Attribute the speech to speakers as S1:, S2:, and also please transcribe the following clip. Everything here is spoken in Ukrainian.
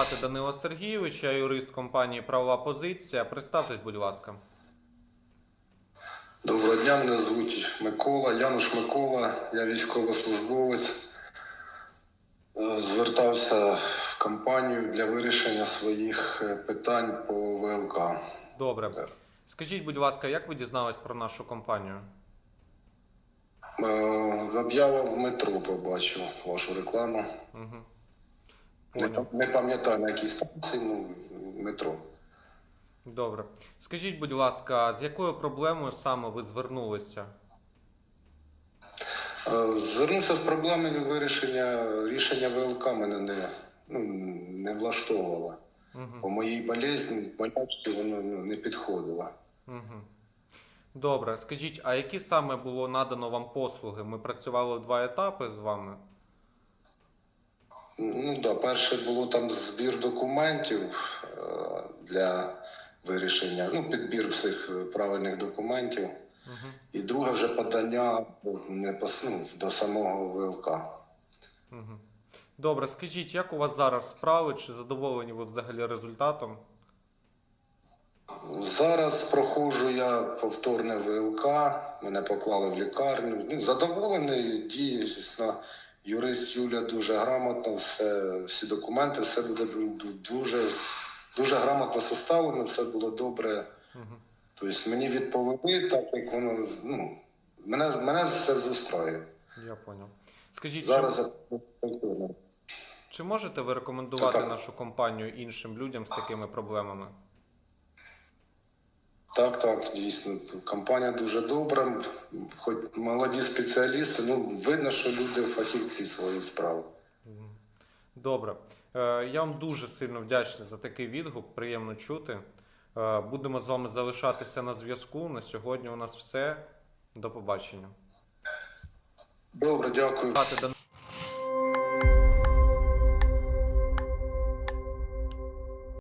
S1: звати Данило Сергійович, я юрист компанії Правова позиція. Представтесь, будь ласка.
S2: Доброго дня, мене звуть Микола, Януш Микола, я військовослужбовець. Е, Звертався в компанію для вирішення своїх е, питань по ВЛК.
S1: Добре. Скажіть, будь ласка, як ви дізнались про нашу компанію?
S2: Е, Об'ява в метро побачив вашу рекламу.
S1: Угу.
S2: Не, не пам'ятаю на якій станції, ну, метро.
S1: Добре. Скажіть, будь ласка, з якою проблемою саме ви звернулися?
S2: Е, Звернувся з проблемою вирішення рішення ВЛК мене не, ну, не влаштовувало.
S1: Угу.
S2: По моїй болезні, болячці воно ну, не підходило.
S1: Угу. Добре, скажіть, а які саме було надано вам послуги? Ми працювали в два етапи з вами.
S2: Ну да, перше було там збір документів е, для вирішення, ну, підбір всіх е, правильних документів.
S1: Угу.
S2: І друге вже подання не ну, до самого ВЛК.
S1: Угу. Добре, скажіть, як у вас зараз справи? Чи задоволені ви взагалі результатом?
S2: Зараз проходжу я повторне ВЛК, мене поклали в лікарню. Ну, задоволений, дійсно, юрист Юля дуже грамотно, все, всі документи, все буде ду- ду- дуже, дуже грамотно составлено, все було добре.
S1: Угу.
S2: Тобто мені відповіли, так як воно ну, мене, мене все зустраює.
S1: Я поняв. Скажіть,
S2: Зараз
S1: чи, чи можете ви рекомендувати
S2: Так.
S1: нашу компанію іншим людям з такими проблемами?
S2: Так, так, дійсно. Компанія дуже добра, хоч молоді спеціалісти, ну видно, що люди фахівці своєї справи.
S1: Добре. Е, Я вам дуже сильно вдячний за такий відгук. Приємно чути. Е, Будемо з вами залишатися на зв'язку. На сьогодні у нас все. До побачення.
S2: Добре, дякую.